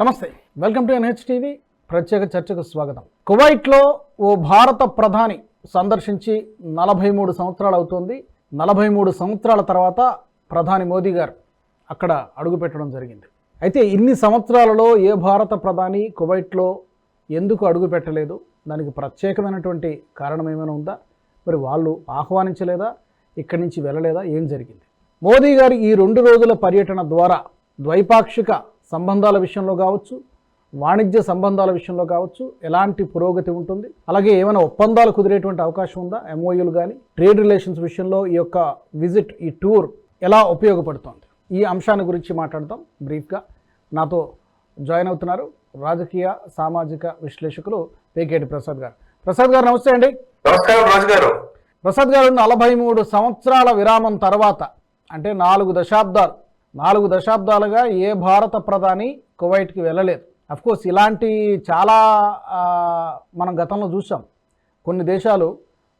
నమస్తే. Welcome to NHTV. ప్రత్యేక చర్చకు స్వాగతం. కువైట్లో ఓ భారత ప్రధాని సందర్శించి నలభై మూడు సంవత్సరాలు అవుతోంది. నలభై మూడు సంవత్సరాల తర్వాత ప్రధాని మోదీ గారు అక్కడ అడుగుపెట్టడం జరిగింది. అయితే ఇన్ని సంవత్సరాలలో ఏ భారత ప్రధాని కువైట్లో ఎందుకు అడుగు పెట్టలేదు దానికి ప్రత్యేకమైనటువంటి కారణం ఏమైనా ఉందా? మరి వాళ్ళు ఆహ్వానించలేదా? ఇక్కడి నుంచి వెళ్ళలేదా? ఏం జరిగింది? మోదీ గారి ఈ రెండు రోజుల పర్యటన ద్వారా ద్వైపాక్షిక సంబంధాల విషయంలో కావచ్చు వాణిజ్య సంబంధాల విషయంలో కావచ్చు ఎలాంటి పురోగతి ఉంటుంది. అలాగే ఏమైనా ఒప్పందాలు కుదిరేటువంటి అవకాశం ఉందా? ఎంఓయూలు కానీ ట్రేడ్ రిలేషన్స్ విషయంలో ఈ యొక్క విజిట్ ఈ టూర్ ఎలా ఉపయోగపడుతోంది? ఈ అంశాన్ని గురించి మాట్లాడదాం బ్రీఫ్గా. నాతో జాయిన్ అవుతున్నారు రాజకీయ సామాజిక విశ్లేషకులు పేకేటి ప్రసాద్ గారు. ప్రసాద్ గారు నమస్తే అండి. గారు. ప్రసాద్ గారు నలభై మూడు సంవత్సరాల విరామం తర్వాత అంటే నాలుగు దశాబ్దాలు నాలుగు దశాబ్దాలుగా ఏ భారత ప్రధాని కువైట్కి వెళ్ళలేదు. కోర్స్ ఇలాంటి చాలా మనం గతంలో చూసాం కొన్ని దేశాలు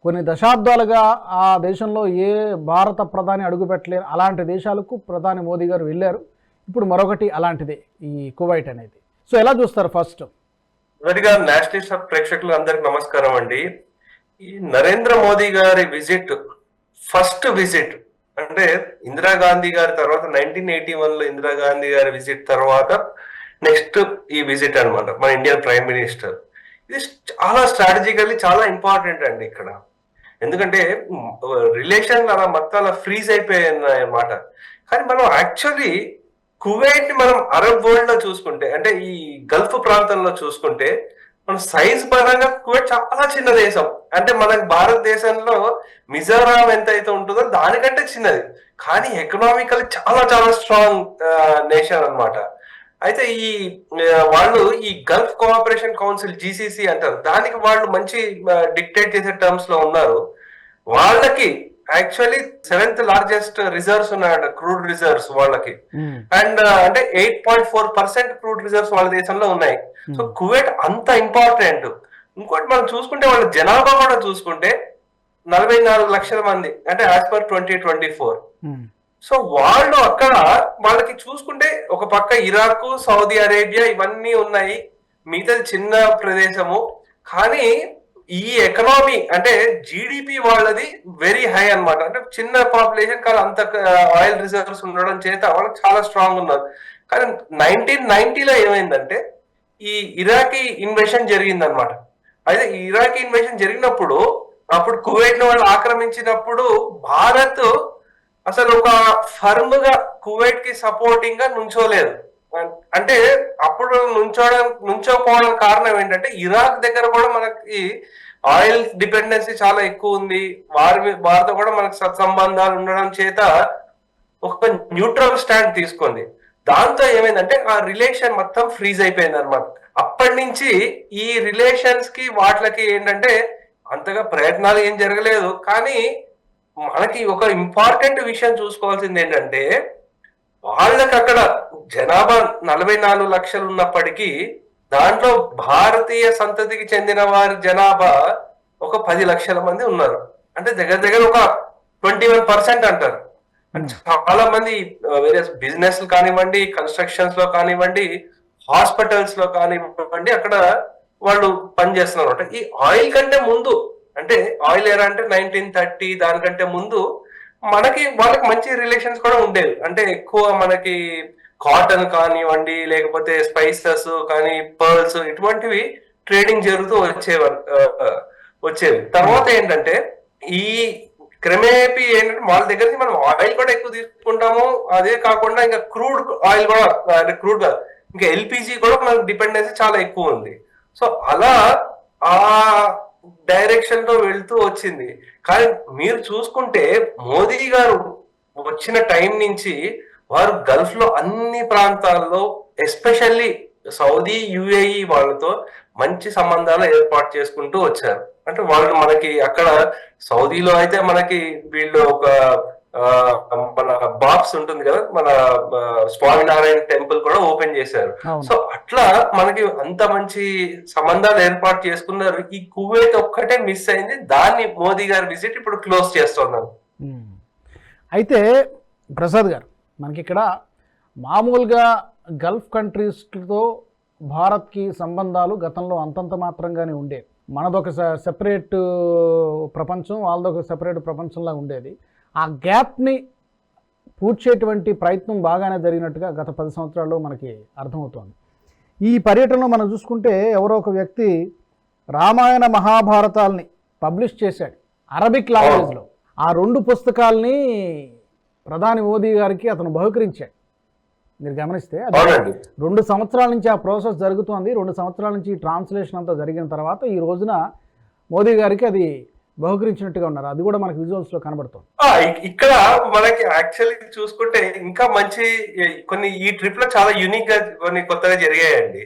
కొన్ని దశాబ్దాలుగా ఆ దేశంలో ఏ భారత ప్రధాని అడుగుపెట్టలేరు అలాంటి దేశాలకు ప్రధాని మోదీ గారు వెళ్ళారు. ఇప్పుడు మరొకటి అలాంటిదే ఈ కువైట్ అనేది. సో ఎలా చూస్తారు ఫస్ట్? మొదటిగా నేషనలిస్ట్ ప్రేక్షకులు అందరికి నమస్కారం అండి. ఈ నరేంద్ర మోదీ గారి విజిట్ ఫస్ట్ విజిట్ అంటే ఇందిరాగాంధీ గారి తర్వాత నైన్టీన్ ఎయిటీ వన్లో ఇందిరాగాంధీ గారి విజిట్ తర్వాత నెక్స్ట్ ఈ విజిట్ అనమాట మన ఇండియన్ ప్రైమ్ మినిస్టర్. ఇది చాలా స్ట్రాటజికల్లీ చాలా ఇంపార్టెంట్ అండి ఇక్కడ. ఎందుకంటే రిలేషన్ అలా మొత్తం అలా ఫ్రీజ్ అయిపోయాయన్నమాట కానీ మనం యాక్చువల్లీ కువైట్ని మనం అరబ్ వరల్డ్లో చూసుకుంటే అంటే ఈ గల్ఫ్ ప్రాంతంలో చూసుకుంటే మన సైజ్ పరంగా కువైట్ చాలా చిన్న దేశం. అంటే మన భారతదేశంలో మిజోరాం ఎంత అయితే ఉంటుందో దానికంటే చిన్నది. కానీ ఎకనామికల్ చాలా చాలా స్ట్రాంగ్ నేషన్ అనమాట అయితే ఈ వాళ్ళు ఈ గల్ఫ్ కోఆపరేషన్ కౌన్సిల్ జీసీసీ అంటారు. దానికి వాళ్ళు మంచి డిక్టేట్ చేసే టర్మ్స్లో ఉన్నారు. వాళ్ళకి యాక్చువల్లీ సెవెంత్ లార్జెస్ట్ రిజర్వ్స్ ఉన్నాయంట క్రూడ్ రిజర్వ్స్ వాళ్ళకి. అండ్ అంటే eight point four percent crude reserves వాళ్ళ దేశంలో ఉన్నాయి. సో కువైట్ అంత ఇంపార్టెంట్ ఇంకోటి మనం చూసుకుంటే వాళ్ళ జనాభా కూడా చూసుకుంటే నలభై నాలుగు లక్షల మంది అంటే as per twenty twenty four so వాళ్ళు అక్కడ వాళ్ళకి చూసుకుంటే ఒక పక్క ఇరాక్ సౌదీ అరేబియా ఇవన్నీ ఉన్నాయి. మిగతాది చిన్న ప్రదేశము. కానీ ఈ ఎకనామీ అంటే జీడిపి వాళ్ళది వెరీ హై అన్నమాట. అంటే చిన్న పాపులేషన్ కానీ అంత ఆయిల్ రిజర్వ్స్ ఉండడం చేత వాళ్ళు చాలా స్ట్రాంగ్ ఉన్నారు. కానీ నైన్టీన్ నైన్టీలో ఏమైందంటే ఈ ఇరాకీ ఇన్వేషన్ జరిగిందనమాట అయితే ఇరాకీ ఇన్వేషన్ జరిగినప్పుడు అప్పుడు కువైట్ను వాళ్ళు ఆక్రమించినప్పుడు భారత్ అసలు ఒక ఫర్మ్గా కువైట్కి సపోర్టింగ్గా నుంచోలేదు. అంటే అప్పుడు నుంచోడం నుంచోపోవడానికి కారణం ఏంటంటే ఇరాక్ దగ్గర కూడా మనకి ఆయిల్ డిపెండెన్సీ చాలా ఎక్కువ ఉంది. వారి వారితో కూడా మనకి సత్సంబంధాలు ఉండడం చేత ఒక న్యూట్రల్ స్టాండ్ తీసుకుంది దాంతో ఏమైందంటే ఆ రిలేషన్ మొత్తం ఫ్రీజ్ అయిపోయింది అనమాట అప్పటి నుంచి ఈ రిలేషన్స్కి వాటికి ఏంటంటే అంతగా ప్రయత్నాలు ఏం జరగలేదు. కానీ మనకి ఒక ఇంపార్టెంట్ విషయం చూసుకోవాల్సింది ఏంటంటే వాళ్ళకి అక్కడ జనాభా నలభై నాలుగు లక్షలు ఉన్నప్పటికీ దాంట్లో భారతీయ సంతతికి చెందిన వారి జనాభా ఒక పది లక్షల మంది ఉన్నారు. అంటే దగ్గర దగ్గర ఒక ట్వంటీ వన్ పర్సెంట్ అంటారు. అంటే చాలా మంది వేరే బిజినెస్ కానివ్వండి కన్స్ట్రక్షన్స్లో కానివ్వండి హాస్పిటల్స్లో కానివ్వండి అక్కడ వాళ్ళు పనిచేస్తున్నారు. అనమాట ఈ ఆయిల్ కంటే ముందు అంటే ఆయిల్ ఎరా అంటే నైన్టీన్ థర్టీ దానికంటే ముందు మనకి వాళ్ళకి మంచి రిలేషన్స్ కూడా ఉండేవి. అంటే ఎక్కువ మనకి కాటన్ కానివ్వండి లేకపోతే స్పైసెస్ కానీ పర్ల్స్ ఇటువంటివి ట్రేడింగ్ జరుగుతూ వచ్చేవారు వచ్చేవి. తర్వాత ఏంటంటే ఈ క్రమేపీ ఏంటంటే వాళ్ళ దగ్గర నుంచి మనం ఆయిల్ కూడా ఎక్కువ తీసుకుంటాము. అదే కాకుండా ఇంకా క్రూడ్ ఆయిల్ కూడా అంటే క్రూడ్ కాదు ఇంకా ఎల్పిజి కూడా మనకు డిపెండెన్సీ చాలా ఎక్కువ ఉంది. సో అలా ఆ డైరెక్షన్లో వెళ్తూ వచ్చింది. కానీ మీరు చూసుకుంటే మోదీ గారు వచ్చిన టైం నుంచి వారు గల్ఫ్లో అన్ని ప్రాంతాల్లో ఎస్పెషల్లీ సౌదీ యుఏఈ వాళ్ళతో మంచి సంబంధాలు ఏర్పాటు చేసుకుంటూ వచ్చారు. అంటే వాళ్ళు మనకి అక్కడ సౌదీలో అయితే మనకి వీళ్ళు ఒక బాక్స్ ఉంటుంది కదా మన స్వామినారాయణ టెంపుల్ కూడా ఓపెన్ చేశారు. సో అట్లా మనకి అంత మంచి సంబంధాలు ఏర్పాటు చేసుకున్నారు. ఈ కువైట్ ఒక్కటే మిస్ అయింది. దాన్ని మోదీ గారి విజిట్ ఇప్పుడు క్లోజ్ చేస్తున్నారు. అయితే ప్రసాద్ గారు మనకి ఇక్కడ మామూలుగా గల్ఫ్ కంట్రీస్తో భారత్కి సంబంధాలు గతంలో అంతంత మాత్రంగానే ఉండేవి మనదొక సెపరేట్ ప్రపంచం వాళ్ళదొక సెపరేట్ ప్రపంచంలా ఉండేది. ఆ గ్యాప్ని పూడ్చేటువంటి ప్రయత్నం బాగానే జరిగినట్టుగా గత పది సంవత్సరాల్లో మనకి అర్థమవుతోంది. ఈ పర్యటనలో మనం చూసుకుంటే ఎవరో ఒక వ్యక్తి రామాయణ మహాభారతాల్ని పబ్లిష్ చేశాడు. అరబిక్ లాంగ్వేజ్లో. ఆ రెండు పుస్తకాల్ని ప్రధాని మోదీ గారికి అతను బహుకరించాడు. మీరు గమనిస్తే అది రెండు సంవత్సరాల నుంచి ఆ ప్రాసెస్ జరుగుతోంది. రెండు సంవత్సరాల నుంచి ట్రాన్స్లేషన్ అంతా జరిగిన తర్వాత ఈ రోజున మోదీ గారికి అది బహుకరించినట్టుగా ఉన్నారు. అది కూడా మనకి విజువల్స్లో కనబడుతుంది. ఇక్కడ మనకి యాక్చువల్లీ చూసుకుంటే ఇంకా మంచి కొన్ని ఈ ట్రిప్లో చాలా యూనిక్గా కొన్ని కొత్తగా జరిగాయండి.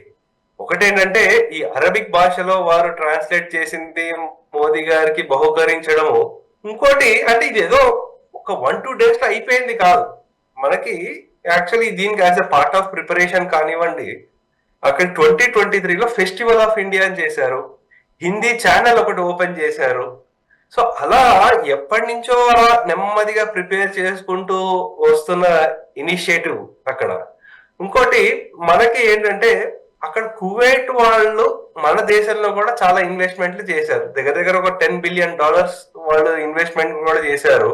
ఒకటేంటంటే ఈ అరబిక్ భాషలో వారు ట్రాన్స్లేట్ చేసింది మోదీ గారికి బహుకరించడము. ఇంకోటి అంటే ఇది ఏదో ఒక వన్ టూ డేస్లో అయిపోయింది కాదు. మనకి యాక్చువల్లీ దీనికి as a part of preparation కానివ్వండి అక్కడ ట్వంటీ ట్వంటీ త్రీలో ఫెస్టివల్ ఆఫ్ ఇండియా అని చేశారు. హిందీ ఛానల్ ఒకటి ఓపెన్ చేశారు. సో అలా ఎప్పటి నుంచో అలా నెమ్మదిగా ప్రిపేర్ చేసుకుంటూ వస్తున్న ఇనిషియేటివ్ అక్కడ. ఇంకోటి మనకి ఏంటంటే అక్కడ కువైట్ వాళ్ళు మన దేశంలో కూడా చాలా ఇన్వెస్ట్మెంట్లు చేశారు. దగ్గర దగ్గర ఒక టెన్ బిలియన్ డాలర్స్ వాళ్ళు ఇన్వెస్ట్మెంట్ కూడా చేశారు.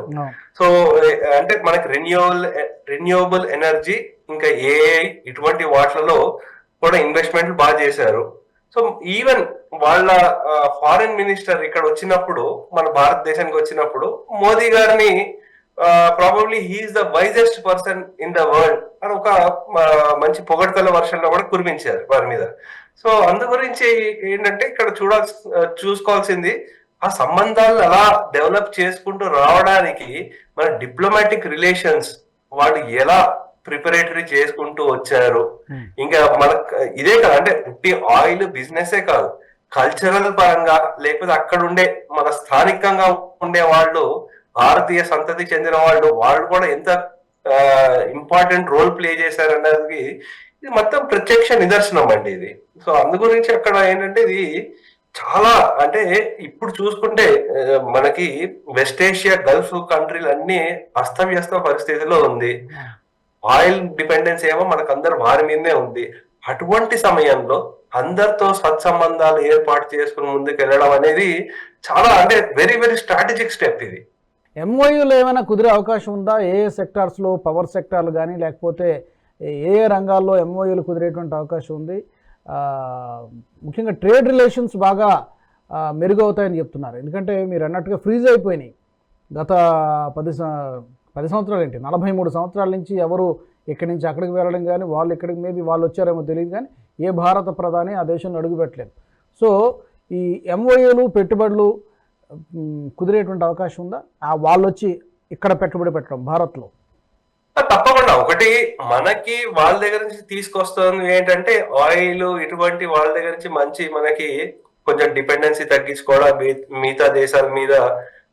సో అంటే మనకి రెన్యూవల్ రెన్యూవబుల్ ఎనర్జీ ఇంకా ఏఐ ఇటువంటి వాటిలలో కూడా ఇన్వెస్ట్మెంట్లు బాగా చేశారు. సో ఈవెన్ వాళ్ళ ఫారిన్ మినిస్టర్ ఇక్కడ వచ్చినప్పుడు మన భారతదేశానికి వచ్చినప్పుడు మోదీ గారిని probably he is the wisest person in the world అని ఒక మంచి పొగడ్తల వర్షంలో కూడా కురిపించారు వారి మీద. సో అందు గురించి ఏంటంటే ఇక్కడ చూడాల్సి చూసుకోవాల్సింది ఆ సంబంధాలను అలా డెవలప్ చేసుకుంటూ రావడానికి మన డిప్లొమాటిక్ రిలేషన్స్ వాళ్ళు ఎలా ప్రిపరేటరీ చేసుకుంటూ వచ్చారు. ఇంకా మనకు ఇదే కాదు అంటే ఉట్టి ఆయిల్ బిజినెసే కాదు. కల్చరల్ పరంగా లేకపోతే అక్కడ ఉండే మన స్థానికంగా ఉండే వాళ్ళు భారతీయ సంతతి చెందిన వాళ్ళు వాళ్ళు కూడా ఎంత ఇంపార్టెంట్ రోల్ ప్లే చేశారు అన్నది ఇది మొత్తం ప్రత్యక్ష నిదర్శనం అండి ఇది. సో అందు గురించి అక్కడ ఏంటంటే ఇది చాలా అంటే ఇప్పుడు చూసుకుంటే మనకి వెస్ట్ ఏషియా గల్ఫ్ కంట్రీలు అన్ని అస్తవ్యస్త పరిస్థితిలో ఉంది. ఆయిల్ డిపెండెన్స్ ఏమో మనకందరు వారి మీదనే ఉంది. అటువంటి సమయంలో అందరితో సత్సంబంధాలు ఏర్పాటు చేసుకుని ముందుకు వెళ్ళడం అనేది చాలా అంటే వెరీ వెరీ స్ట్రాటజిక్ స్టెప్ ఇది. ఎంఓయూలో ఏమైనా కుదిరే అవకాశం ఉందా? ఏ ఏ సెక్టార్స్లో పవర్ సెక్టార్లు కానీ లేకపోతే ఏ ఏ రంగాల్లో ఎంఓయూలు కుదిరేటువంటి అవకాశం ఉంది? ముఖ్యంగా ట్రేడ్ రిలేషన్స్ బాగా మెరుగవుతాయని చెప్తున్నారు. ఎందుకంటే మీరు అన్నట్టుగా ఫ్రీజ్ అయిపోయినాయి. గత పది పది సంవత్సరాలు ఏంటి? నలభై మూడు సంవత్సరాల నుంచి ఎవరు ఇక్కడి నుంచి అక్కడికి వెళ్ళడం కానీ వాళ్ళు ఇక్కడికి మేబీ వాళ్ళు వచ్చారేమో తెలియదు కానీ ఏ భారత ప్రధాని ఆ దేశంలో అడుగుపెట్టలేదు సో ఈ ఎంఓయూలు పెట్టుబడులు కుదిరేటువంటి అవకాశం ఉందా? ఆ వాళ్ళు వచ్చి ఇక్కడ పెట్టుబడి పెట్టడం భారత్లో. తప్పకుండా. ఒకటి మనకి వాళ్ళ దగ్గర నుంచి తీసుకొస్తుంది ఏంటంటే ఆయిల్ ఇటువంటి వాళ్ళ దగ్గర నుంచి మంచి మనకి కొంచెం డిపెండెన్సీ తగ్గించుకోవడం మీ- మిగతా దేశాల మీద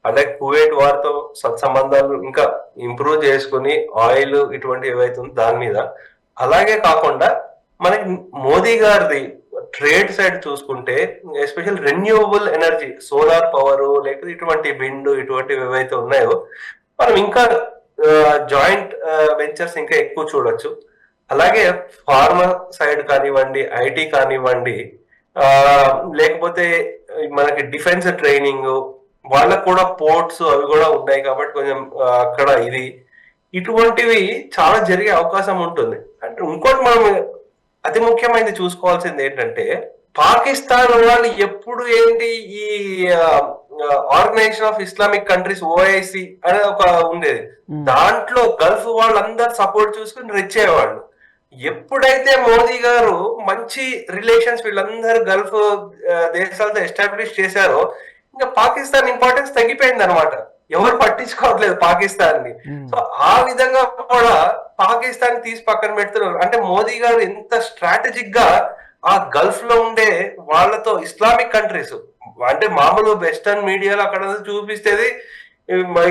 అంటే కువైట్ వారితో సత్సంబంధాలు ఇంకా ఇంప్రూవ్ చేసుకుని ఆయిల్ ఇటువంటి ఏవైతుందో దాని మీద. అలాగే కాకుండా మనకి మోదీ గారిది ట్రేడ్ సైడ్ చూసుకుంటే especial renewable energy solar power లేకపోతే ఇటువంటి విండ్ ఇటువంటివి ఏవైతే ఉన్నాయో మనం ఇంకా జాయింట్ వెంచర్స్ ఇంకా ఎక్కువ చూడొచ్చు. అలాగే ఫార్మా సైడ్ కానివ్వండి ఐటీ కానివ్వండి లేకపోతే మనకి డిఫెన్స్ ట్రైనింగ్ వాళ్ళకు కూడా పోర్ట్స్ అవి కూడా ఉన్నాయి కాబట్టి కొంచెం అక్కడ ఇది. ఇటువంటివి చాలా జరిగే అవకాశం ఉంటుంది. అంటే ఇంకోటి మనం అతి ముఖ్యమైనది చూసుకోవాల్సింది ఏంటంటే పాకిస్తాన్ వాళ్ళు ఎప్పుడు ఏంటి ఈ organisation of Islamic countries OIC అనేది ఒక ఉండేది. దాంట్లో గల్ఫ్ వాళ్ళందరూ సపోర్ట్ చూసుకుని రెచ్చేవాళ్ళు. ఎప్పుడైతే మోదీ గారు మంచి రిలేషన్స్ వీళ్ళందరూ గల్ఫ్ దేశాలతో ఎస్టాబ్లిష్ చేశారో ఇంకా పాకిస్తాన్ ఇంపార్టెన్స్ తగ్గిపోయింది అనమాట ఎవరు పట్టించుకోవట్లేదు పాకిస్తాన్ని సో ఆ విధంగా కూడా పాకిస్తాన్ తీసి పక్కన పెడుతున్నారు. అంటే మోదీ గారు ఎంత స్ట్రాటజిక్గా ఆ గల్ఫ్లో ఉండే వాళ్ళతో ఇస్లామిక్ కంట్రీస్ అంటే మామూలు వెస్టర్న్ మీడియాలో అక్కడ చూపిస్తేది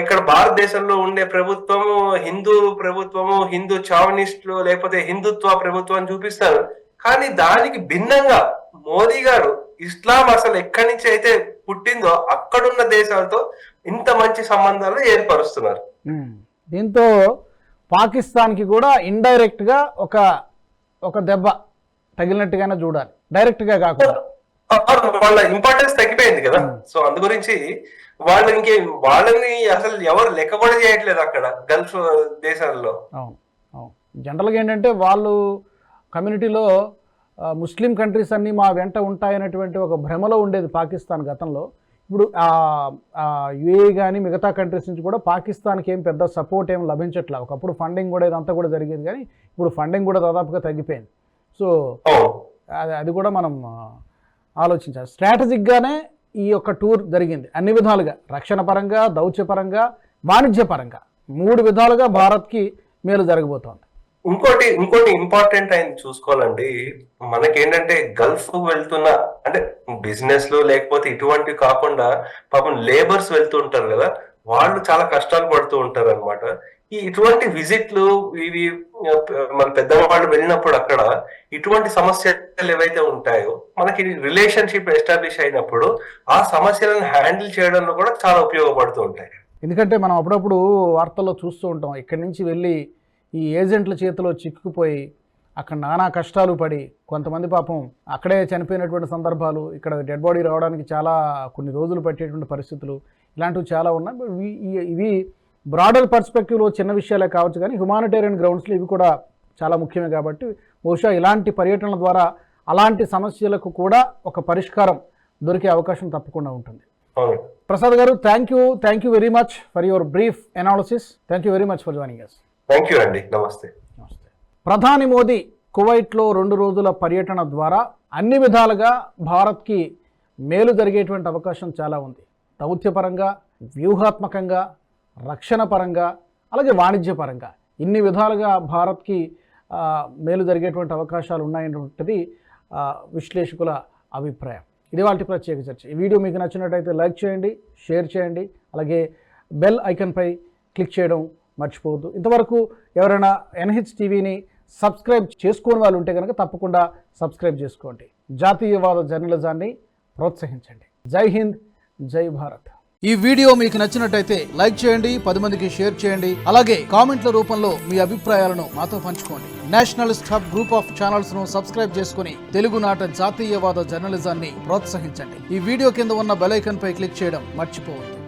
ఇక్కడ భారతదేశంలో ఉండే ప్రభుత్వము హిందూ ప్రభుత్వము హిందూ చావనిస్టులు లేకపోతే హిందుత్వ ప్రభుత్వం అని చూపిస్తారు. కానీ దానికి భిన్నంగా మోదీ గారు ఇస్లాం అసలు ఎక్కడి నుంచి అయితే పుట్టిందో అక్కడున్న దేశాలతో ఇంత మంచి సంబంధాలు ఏర్పరుస్తున్నారు. దీంతో పాకిస్తాన్కి కూడా ఇండైరెక్ట్గా ఒక ఒక దెబ్బ తగిలినట్టుగానే చూడాలి. డైరెక్ట్గా కాకుండా. వాళ్ళ ఇంపార్టెన్స్ తగ్గిపోయింది కదా. సో అందు గురించి వాళ్ళు ఇంకే వాళ్ళని అసలు ఎవరు లెక్క కూడా చేయట్లేదు అక్కడ గల్ఫ్ దేశాల్లో. జనరల్గా ఏంటంటే వాళ్ళు కమ్యూనిటీలో ముస్లిం కంట్రీస్ అన్నీ మా వెంట ఉంటాయనేటువంటి ఒక భ్రమలో ఉండేది పాకిస్తాన్ గతంలో. ఇప్పుడు యుఏ కానీ మిగతా కంట్రీస్ నుంచి కూడా పాకిస్తాన్కి ఏం పెద్ద సపోర్ట్ ఏం లభించట్లే. ఒకప్పుడు ఫండింగ్ కూడా ఇదంతా కూడా జరిగేది కానీ ఇప్పుడు ఫండింగ్ కూడా దాదాపుగా తగ్గిపోయింది. సో అది అది కూడా మనం ఆలోచించాలి. స్ట్రాటజిక్గానే ఈ యొక్క టూర్ జరిగింది. అన్ని విధాలుగా. రక్షణ పరంగా దౌత్యపరంగా వాణిజ్యపరంగా మూడు విధాలుగా భారత్కి మేలు జరగబోతోంది. ఇంకోటి ఇంకోటి ఇంపార్టెంట్ అయింది చూసుకోవాలండి. మనకేంటంటే గల్ఫ్ వెళ్తున్న అంటే బిజినెస్లో లేకపోతే ఇటువంటివి కాకుండా పాపం లేబర్స్ వెళ్తూ ఉంటారు కదా వాళ్ళు చాలా కష్టాలు పడుతూ ఉంటారు అనమాట ఈ ఇటువంటి విజిట్లు ఇవి మన పెద్దవాళ్ళు వెళ్ళినప్పుడు అక్కడ ఇటువంటి సమస్యలు ఏవైతే ఉంటాయో మనకి రిలేషన్షిప్ ఎస్టాబ్లిష్ అయినప్పుడు ఆ సమస్యలను హ్యాండిల్ చేయడంలో కూడా చాలా ఉపయోగపడుతూ ఉంటాయి. ఎందుకంటే మనం అప్పుడప్పుడు వార్తల్లో చూస్తూ ఉంటాం ఇక్కడి నుంచి వెళ్ళి ఈ ఏజెంట్ల చేతిలో చిక్కుకుపోయి అక్కడ నానా కష్టాలు పడి కొంతమంది పాపం అక్కడే చనిపోయినటువంటి సందర్భాలు ఇక్కడ డెడ్ బాడీ రావడానికి చాలా కొన్ని రోజులు పట్టేటువంటి పరిస్థితులు ఇలాంటివి చాలా ఉన్నాయి. ఇవి- బ్రాడర్ పర్స్పెక్టివ్లో చిన్న విషయాలే కావచ్చు కానీ హ్యుమానిటేరియన్ గ్రౌండ్స్లో ఇవి కూడా చాలా ముఖ్యమే కాబట్టి బహుశా ఇలాంటి పర్యటనల ద్వారా అలాంటి సమస్యలకు కూడా ఒక పరిష్కారం దొరికే అవకాశం తప్పకుండా ఉంటుంది. ప్రసాద్ గారు thank you thank you very much for your brief analysis thank you very much for joining us thank you అండి నమస్తే నమస్తే. ప్రధాని మోదీ కువైట్లో రెండు రోజుల పర్యటన ద్వారా అన్ని విధాలుగా భారత్కి మేలు జరిగేటువంటి అవకాశం చాలా ఉంది. దౌత్యపరంగా వ్యూహాత్మకంగా రక్షణ పరంగా అలాగే వాణిజ్యపరంగా ఇన్ని విధాలుగా భారత్కి మేలు జరిగేటువంటి అవకాశాలు ఉన్నాయనేటువంటిది విశ్లేషకుల అభిప్రాయం. ఇది వాటి ప్రత్యేక చర్చ. ఈ వీడియో మీకు నచ్చినట్టయితే లైక్ చేయండి షేర్ చేయండి అలాగే బెల్ ఐకన్పై క్లిక్ చేయడం మర్చిపోవద్దు. ఇంతవరకు ఎవరైనా ఎన్హెచ్ టీవీని సబ్స్క్రైబ్ చేసుకోని వాళ్ళు ఉంటే కనుక తప్పకుండా సబ్స్క్రైబ్ చేసుకోండి. జాతీయవాద జర్నలిజాన్ని ప్రోత్సహించండి. జై హింద్ జై భారత్. ఈ వీడియో మీకు నచ్చినట్టయితే లైక్ చేయండి పది మందికి షేర్ చేయండి అలాగే కామెంట్ల రూపంలో మీ అభిప్రాయాలను మాతో పంచుకోండి. నేషనలిస్ట్ హబ్ గ్రూప్ ఆఫ్ ఛానల్స్ను సబ్స్క్రైబ్ చేసుకుని తెలుగునాట జాతీయవాద జర్నలిజాన్ని ప్రోత్సహించండి. ఈ వీడియో కింద ఉన్న బెలైకన్ పై క్లిక్ చేయడం మర్చిపోవద్దు.